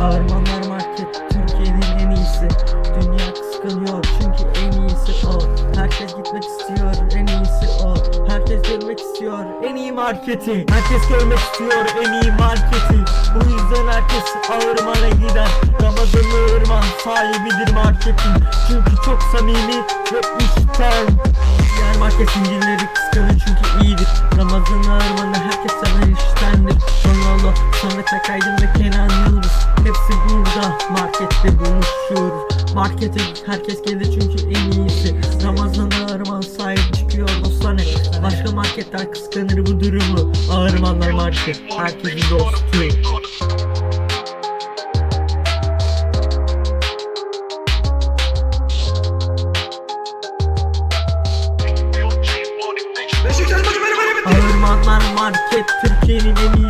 Armanlar Market Türkiye'nin en iyisi. Dünya kıskanıyor çünkü en iyisi o. Herkes gitmek istiyor en iyisi o. Herkes görmek istiyor en iyi marketi. Herkes görmek istiyor en iyi marketi. Bu yüzden herkes Ağırman'a gider. Ramazanlı Irman sahibidir marketin. Çünkü çok samimi ve içten. Diğer market zincirleri kıskanır çünkü iyidir. Ramazan Arman'ı herkes Ronaldo, Samet Akaydın ve Kenan Yıldız. Hepsi burada markette buluşur Markete herkes gelir çünkü en iyisi. Ramazan Ağırman sahip çıkıyor dostane Başka marketler kıskanır bu durumu. Ağırmanlar market herkesin dostu. Ağırmanlar market Türkiye'nin en iyisi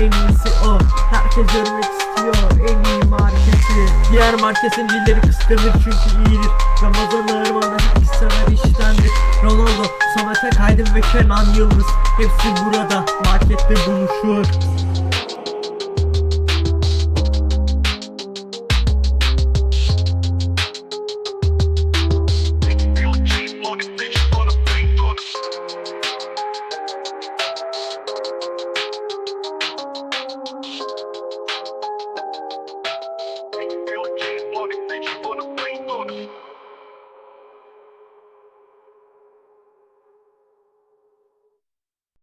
en iyisi o. Herkes görmek istiyor en iyi marketi. Diğer market zincirleri kıskanır çünkü iyidir. Ramazan Ağırman'da herkes sever iştendir. Ronaldo, Samet Akaydın ve Kenan Yıldız. Hepsi burada markette buluşur